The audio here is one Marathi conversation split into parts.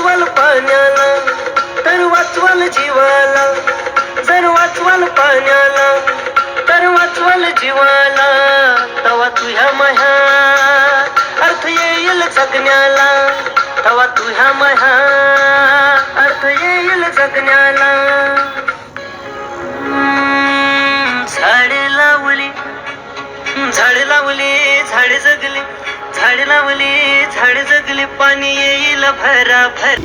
वाचवाल पाण्याला तर वाचवाल जीवाला. जर वाचवाल पाण्याला तर वाचवाल जीवाला. तवा तुझ्या महा अर्थ येईल जगण्याला. तवा तुझ्या महा अर्थ येईल जगण्याला. झाडे लावली झाडे लावली झाडे जगली. झाडे लावली झाडे जगली पाणी येईल भरा भर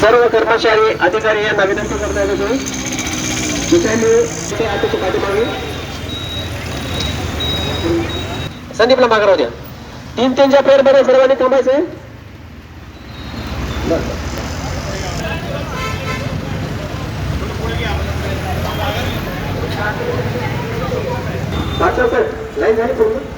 सर्व कर्मचारी अधिकारी यांना विनंती करता येतो संदीपला मागे राहू द्या. तीन तीनच्या पेर बरे सर्वांनी थांबायचे बरं. लाईन झाली पूर्ण.